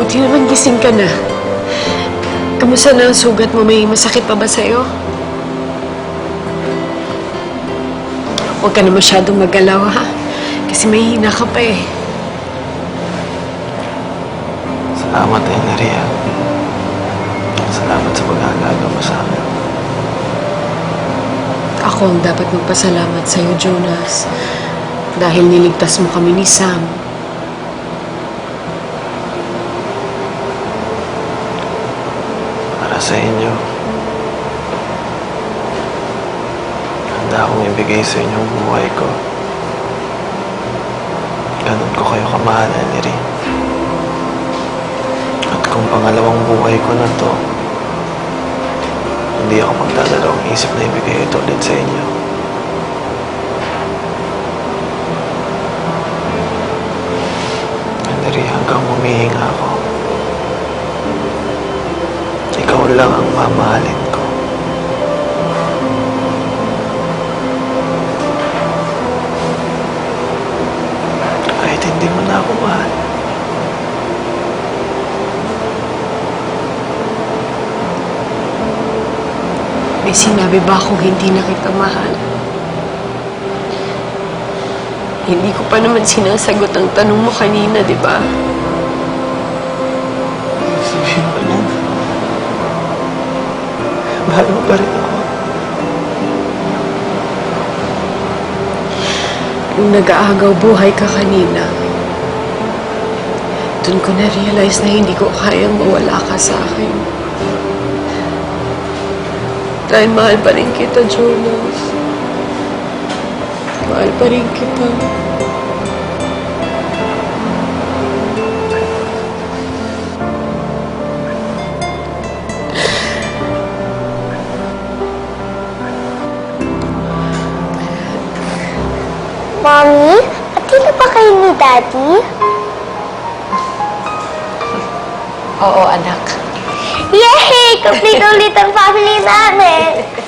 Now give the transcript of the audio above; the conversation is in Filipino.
Buti naman gising ka na. Kamusta na ang sugat mo? May masakit pa ba sa'yo? Huwag ka na masyadong magalaw, ha? Kasi may hina ka pa eh. Salamat, Eneria. Salamat sa pag-aalaga mo sa akin. Ako ang dapat magpasalamat sa'yo, Jonas. Dahil niligtas mo kami ni Sam. Sa inyo. Handa akong ibigay sa inyo ang buhay ko. Ganun ko kayo kamahal, Enery. At kung pangalawang buhay ko na to, hindi ako magdadalawang isip na ibigay ito ulit sa inyo. Enery, hanggang humihinga ako. Lang ang mamahalin ko. Kahit hindi mo na ako mahal. May sinabi ba akong hindi na kita mahal? Hindi ko pa naman sinasagot ang tanong mo kanina, di ba? Mahal mo pa rin ako. Nung nag-aagaw buhay ka kanina, doon ko na-realize na hindi ko kayang mawala ka sa akin. Dahil mahal pa rin kita, Jonas. Mahal pa rin kita. Mommy, pati na ba kayo ni Daddy? Oo, anak. Yay! Complete ulit ang family namin!